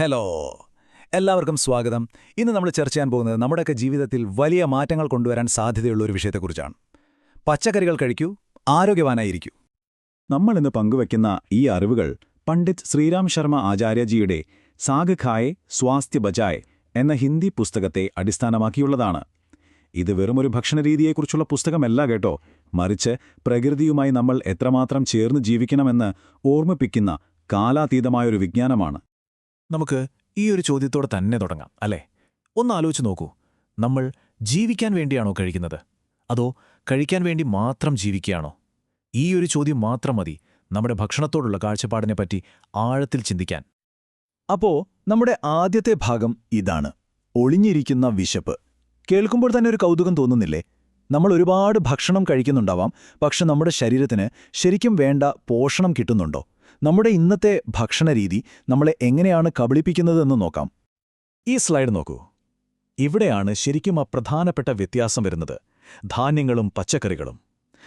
Hello എല്ലാവർക്കും സ്വാഗതം. ഇന്ന് നമ്മൾ ചർച്ച ചെയ്യാൻ പോകുന്നത് നമ്മുടെയൊക്കെ ജീവിതത്തിൽ വലിയ മാറ്റങ്ങൾ കൊണ്ടുവരാൻ സാധ്യതയുള്ള ഒരു വിഷയത്തെക്കുറിച്ചാണ്. പച്ചക്കറികൾ കഴിക്കൂ ആരോഗ്യവാനായിരിക്കൂ. നമ്മൾ ഇന്ന് പങ്കുവയ്ക്കുന്ന ഈ അറിവുകൾ പണ്ഡിറ്റ് ശ്രീരാം ശർമ്മ ആചാര്യജിയുടെ സാഗ് ഖായ് സ്വാസ്ഥ്യ ബജായ് എന്ന ഹിന്ദി പുസ്തകത്തെ അടിസ്ഥാനമാക്കിയുള്ളതാണ്. ഇത് വെറുമൊരു ഭക്ഷണരീതിയെക്കുറിച്ചുള്ള പുസ്തകമല്ല കേട്ടോ. മറിച്ച് പ്രകൃതിയുമായി നമ്മൾ എത്രമാത്രം ചേർന്ന് ജീവിക്കണമെന്ന് ഓർമ്മിപ്പിക്കുന്ന കാലാതീതമായൊരു വിജ്ഞാനമാണ്. നമുക്ക് ഈ ഒരു ചോദ്യത്തോടെ തന്നെ തുടങ്ങാം അല്ലേ? ഒന്ന് ആലോചിച്ച് നോക്കൂ. നമ്മൾ ജീവിക്കാൻ വേണ്ടിയാണോ കഴിക്കുന്നത്? അതോ കഴിക്കാൻ വേണ്ടി മാത്രം ജീവിക്കുകയാണോ? ഈ ഒരു ചോദ്യം മാത്രം മതി നമ്മുടെ ഭക്ഷണത്തോടുള്ള കാഴ്ചപ്പാടിനെ പറ്റി ആഴത്തിൽ ചിന്തിക്കാൻ. അപ്പോ നമ്മുടെ ആദ്യത്തെ ഭാഗം ഇതാണ്. ഒളിഞ്ഞിരിക്കുന്ന വിശപ്പ്. കേൾക്കുമ്പോൾ തന്നെ ഒരു കൗതുകം തോന്നുന്നില്ലേ? നമ്മൾ ഒരുപാട് ഭക്ഷണം കഴിക്കുന്നുണ്ടാവാം പക്ഷെ നമ്മുടെ ശരീരത്തിന് ശരിക്കും വേണ്ട പോഷണം കിട്ടുന്നുണ്ടോ? നമ്മുടെ ഇന്നത്തെ ഭക്ഷണരീതി നമ്മളെ എങ്ങനെയാണ് കബളിപ്പിക്കുന്നതെന്ന് നോക്കാം. ഈ സ്ലൈഡ് നോക്കൂ. ഇവിടെയാണ് ശരിക്കും ആ പ്രധാനപ്പെട്ട വ്യത്യാസം വരുന്നത്. ധാന്യങ്ങളും പച്ചക്കറികളും.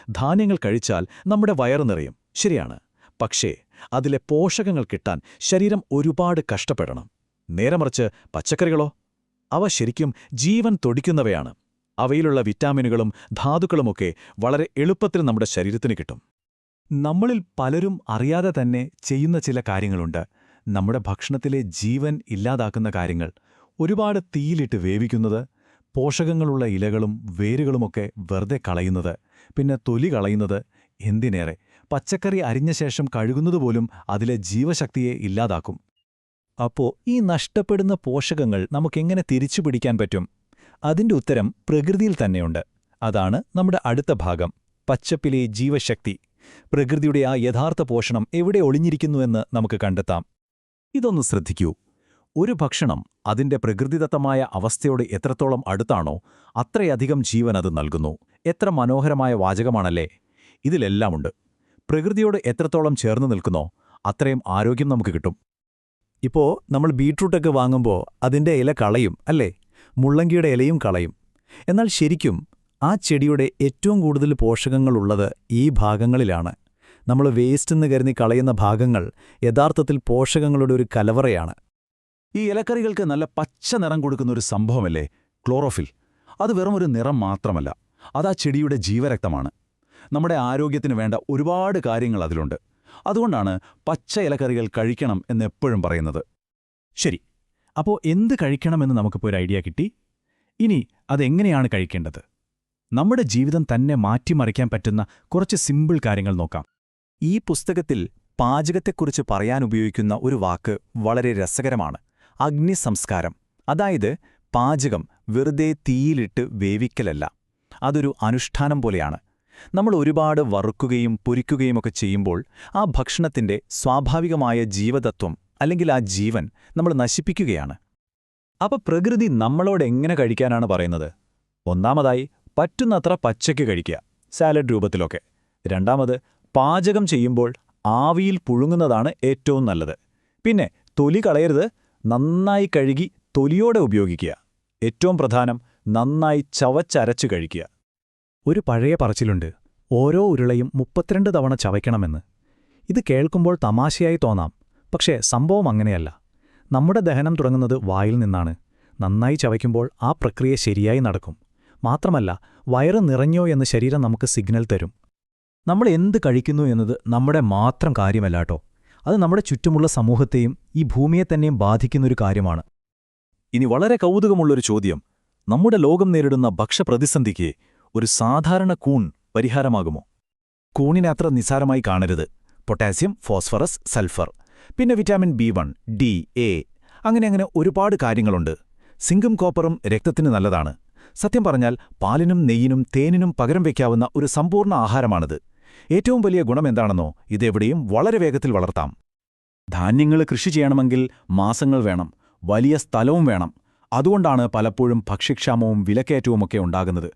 ധാന്യങ്ങൾ കഴിച്ചാൽ നമ്മുടെ വയറു നിറയും. ശരിയാണ്. പക്ഷേ അതിലെ പോഷകങ്ങൾ കിട്ടാൻ ശരീരം ഒരുപാട് കഷ്ടപ്പെടണം. നേരമറിച്ച് പച്ചക്കറികളോ? അവ ശരിക്കും ജീവൻ തൊടിക്കുന്നവയാണ്. അവയിലുള്ള വിറ്റാമിനുകളും ധാതുക്കളുമൊക്കെ വളരെ എളുപ്പത്തിൽ നമ്മുടെ ശരീരത്തിന് കിട്ടും. നമ്മളിൽ പലരും അറിയാതെ തന്നെ ചെയ്യുന്ന ചില കാര്യങ്ങളുണ്ട്. നമ്മുടെ ഭക്ഷണത്തിലെ ജീവൻ ഇല്ലാതാക്കുന്ന കാര്യങ്ങൾ. ഒരുപാട് തീയിലിട്ട് വേവിക്കുന്നത് പോഷകങ്ങളുള്ള ഇലകളും വേരുകളുമൊക്കെ വെറുതെ കളയുന്നത് പിന്നെ തൊലി കളയുന്നത് എന്തിനേറെ? പച്ചക്കറി അരിഞ്ഞ ശേഷം കഴുകുന്നതുപോലും അതിലെ ജീവശക്തിയെ ഇല്ലാതാക്കും. അപ്പോ ഈ നഷ്ടപ്പെടുന്ന പോഷകങ്ങൾ നമുക്കെങ്ങനെ തിരിച്ചുപിടിക്കാൻ പറ്റും? അതിന്റെ ഉത്തരം പ്രകൃതിയിൽ തന്നെയുണ്ട്. അതാണ് നമ്മുടെ അടുത്ത ഭാഗം. പച്ചപ്പിലെ ജീവശക്തി. പ്രകൃതിയുടെ ആ യഥാർത്ഥ പോഷണം എവിടെ ഒളിഞ്ഞിരിക്കുന്നുവെന്ന് നമുക്ക് കണ്ടെത്താം. ഇതൊന്ന് ശ്രദ്ധിക്കൂ. ഒരു ഭക്ഷണം അതിന്റെ പ്രകൃതിദത്തമായ അവസ്ഥയോട് എത്രത്തോളം അടുത്താണോ അത്രയധികം ജീവൻ അത് നൽകുന്നു. എത്ര മനോഹരമായ വാചകമാണല്ലേ? ഇതിലെല്ലാമുണ്ട്. പ്രകൃതിയോട് എത്രത്തോളം ചേർന്ന് നിൽക്കുന്നോ അത്രയും ആരോഗ്യം നമുക്ക് കിട്ടും. ഇപ്പോ നമ്മൾ ബീട്രൂട്ടൊക്കെ വാങ്ങുമ്പോൾ അതിന്റെ ഇല കളയും അല്ലേ? മുള്ളങ്കിയുടെ ഇലയും കളയും. എന്നാൽ ശരിക്കും ആ ചെടിയുടെ ഏറ്റവും കൂടുതൽ പോഷകങ്ങളുള്ളത് ഈ ഭാഗങ്ങളിലാണ്. നമ്മൾ വേസ്റ്റ് എന്ന് കരുതി കളയുന്ന ഭാഗങ്ങൾ യഥാർത്ഥത്തിൽ പോഷകങ്ങളുടെ ഒരു കലവറയാണ്. ഈ ഇലക്കറികൾക്ക് നല്ല പച്ച നിറം കൊടുക്കുന്ന ഒരു സംഭവമല്ലേ? ക്ലോറോഫിൽ. അത് വെറും ഒരു നിറം മാത്രമല്ല അത് ആ ചെടിയുടെ ജീവരക്തമാണ്. നമ്മുടെ ആരോഗ്യത്തിന് വേണ്ട ഒരുപാട് കാര്യങ്ങൾ അതിലുണ്ട്. അതുകൊണ്ടാണ് പച്ച ഇലക്കറികൾ കഴിക്കണം എന്ന് എപ്പോഴും പറയുന്നത്. ശരി അപ്പോൾ എന്ത് കഴിക്കണമെന്ന് നമുക്കിപ്പോൾ ഒരു ഐഡിയ കിട്ടി? ഇനി അതെങ്ങനെയാണ് കഴിക്കേണ്ടത്? നമ്മുടെ ജീവിതം തന്നെ മാറ്റിമറിക്കാൻ പറ്റുന്ന കുറച്ച് സിമ്പിൾ കാര്യങ്ങൾ നോക്കാം. ഈ പുസ്തകത്തിൽ പാചകത്തെക്കുറിച്ച് പറയാൻ ഉപയോഗിക്കുന്ന ഒരു വാക്ക് വളരെ രസകരമാണ്. അഗ്നിസംസ്കാരം. അതായത് പാചകം വെറുതെ തീയിലിട്ട് വേവിക്കലല്ല. അതൊരു അനുഷ്ഠാനം പോലെയാണ്. നമ്മൾ ഒരുപാട് വറുക്കുകയും പൊരിക്കുകയുമൊക്കെ ചെയ്യുമ്പോൾ ആ ഭക്ഷണത്തിന്റെ സ്വാഭാവികമായ ജീവതത്വം അല്ലെങ്കിൽ ആ ജീവൻ നമ്മൾ നശിപ്പിക്കുകയാണ്. അപ്പൊ പ്രകൃതി നമ്മളോട് എങ്ങനെ കഴിക്കാനാണ് പറയുന്നത്? ഒന്നാമതായി പറ്റുന്നത്ര പച്ചയ്ക്ക് കഴിക്കുക സാലഡ് രൂപത്തിലൊക്കെ. രണ്ടാമത് പാചകം ചെയ്യുമ്പോൾ ആവിയിൽ പുഴുങ്ങുന്നതാണ് ഏറ്റവും നല്ലത്. പിന്നെ തൊലി കളയരുത് നന്നായി കഴുകി തൊലിയോടെ ഉപയോഗിക്കുക. ഏറ്റവും പ്രധാനം നന്നായി ചവച്ചരച്ചു കഴിക്കുക. ഒരു പഴയ പറച്ചിലുണ്ട് ഓരോ ഉരുളയും മുപ്പത്തിരണ്ട് തവണ ചവയ്ക്കണമെന്ന്. ഇത് കേൾക്കുമ്പോൾ തമാശയായി തോന്നാം പക്ഷേ സംഭവം അങ്ങനെയല്ല. നമ്മുടെ ദഹനം തുടങ്ങുന്നത് വായിൽ നിന്നാണ്. നന്നായി ചവയ്ക്കുമ്പോൾ ആ പ്രക്രിയ ശരിയായി നടക്കും. മാത്രമല്ല വയറ് നിറഞ്ഞോ എന്ന് ശരീരം നമുക്ക് സിഗ്നൽ തരും. നമ്മൾ എന്ത് കഴിക്കുന്നു എന്നത് നമ്മുടെ മാത്രം കാര്യമല്ലാട്ടോ അത് നമ്മുടെ ചുറ്റുമുള്ള സമൂഹത്തെയും ഈ ഭൂമിയെ തന്നെയും ബാധിക്കുന്നൊരു കാര്യമാണ്. ഇനി വളരെ കൗതുകമുള്ളൊരു ചോദ്യം. നമ്മുടെ ലോകം നേരിടുന്ന ഭക്ഷ്യപ്രതിസന്ധിക്ക് ഒരു സാധാരണ കൂൺ പരിഹാരമാകുമോ? കൂണിനെ അത്ര നിസാരമായി കാണരുത്. Potassium phosphorus sulphur. പിന്നെ vitamin B one D A. അങ്ങനെ അങ്ങനെ ഒരുപാട് കാര്യങ്ങളുണ്ട്. സിങ്കും കോപ്പറും രക്തത്തിന് നല്ലതാണ്. സത്യം പറഞ്ഞാൽ പാലിനും നെയ്യിനും തേനിനും പകരം വയ്ക്കാവുന്ന ഒരു സമ്പൂർണ ആഹാരമാണിത്. ഏറ്റവും വലിയ ഗുണമെന്താണെന്നോ ഇതെവിടെയും വളരെ വേഗത്തിൽ വളർത്താം. ധാന്യങ്ങൾ കൃഷി ചെയ്യണമെങ്കിൽ മാസങ്ങൾ വേണം വലിയ സ്ഥലവും വേണം. അതുകൊണ്ടാണ് പലപ്പോഴും ഭക്ഷ്യക്ഷാമവും വിലക്കയറ്റവുമൊക്കെ ഉണ്ടാകുന്നത്.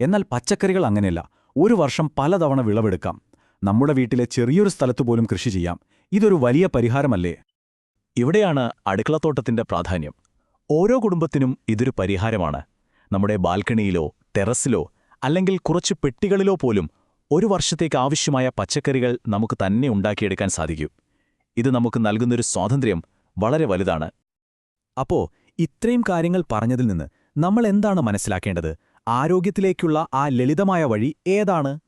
എന്നാൽ പച്ചക്കറികൾ അങ്ങനെയല്ല ഒരു വർഷം പലതവണ വിളവെടുക്കാം. നമ്മുടെ വീട്ടിലെ ചെറിയൊരു സ്ഥലത്തു പോലും കൃഷി ചെയ്യാം. ഇതൊരു വലിയ പരിഹാരമല്ലേ? ഇവിടെയാണ് അടുക്കളത്തോട്ടത്തിന്റെ പ്രാധാന്യം. ഓരോ കുടുംബത്തിനും ഇതൊരു പരിഹാരമാണ്. നമ്മുടെ ബാൽക്കണിയിലോ ടെറസിലോ അല്ലെങ്കിൽ കുറച്ച് പെട്ടികളിലോ പോലും ഒരു വർഷത്തേക്ക് ആവശ്യമായ പച്ചക്കറികൾ നമുക്ക് തന്നെ ഉണ്ടാക്കിയെടുക്കാൻ സാധിക്കും. ഇത് നമുക്ക് നൽകുന്നൊരു സ്വാതന്ത്ര്യം വളരെ വലുതാണ്. അപ്പോ ഇത്രയും കാര്യങ്ങൾ പറഞ്ഞതിൽ നിന്ന് നമ്മൾ എന്താണ് മനസ്സിലാക്കേണ്ടത്? ആരോഗ്യത്തിലേക്കുള്ള ആ ലളിതമായ വഴി ഏതാണ്?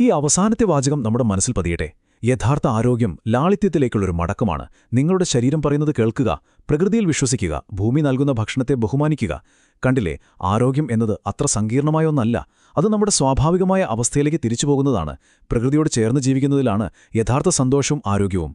ഈ അവസാനത്തെ വാചകം നമ്മുടെ മനസ്സിൽ പതിയട്ടെ. യഥാർത്ഥ ആരോഗ്യം ലാളിത്യത്തിലേക്കുള്ളൊരു മടക്കമാണ്. നിങ്ങളുടെ ശരീരം പറയുന്നത് കേൾക്കുക പ്രകൃതിയിൽ വിശ്വസിക്കുക ഭൂമി നൽകുന്ന ഭക്ഷണത്തെ ബഹുമാനിക്കുക കണ്ടില്ലേ ആരോഗ്യം എന്നത് അത്ര സങ്കീർണമായ ഒന്നല്ല. അത് നമ്മുടെ സ്വാഭാവികമായ അവസ്ഥയിലേക്ക് തിരിച്ചുപോകുന്നതാണ്. പ്രകൃതിയോട് ചേർന്ന് ജീവിക്കുന്നതിലാണ് യഥാർത്ഥ സന്തോഷവും ആരോഗ്യവും.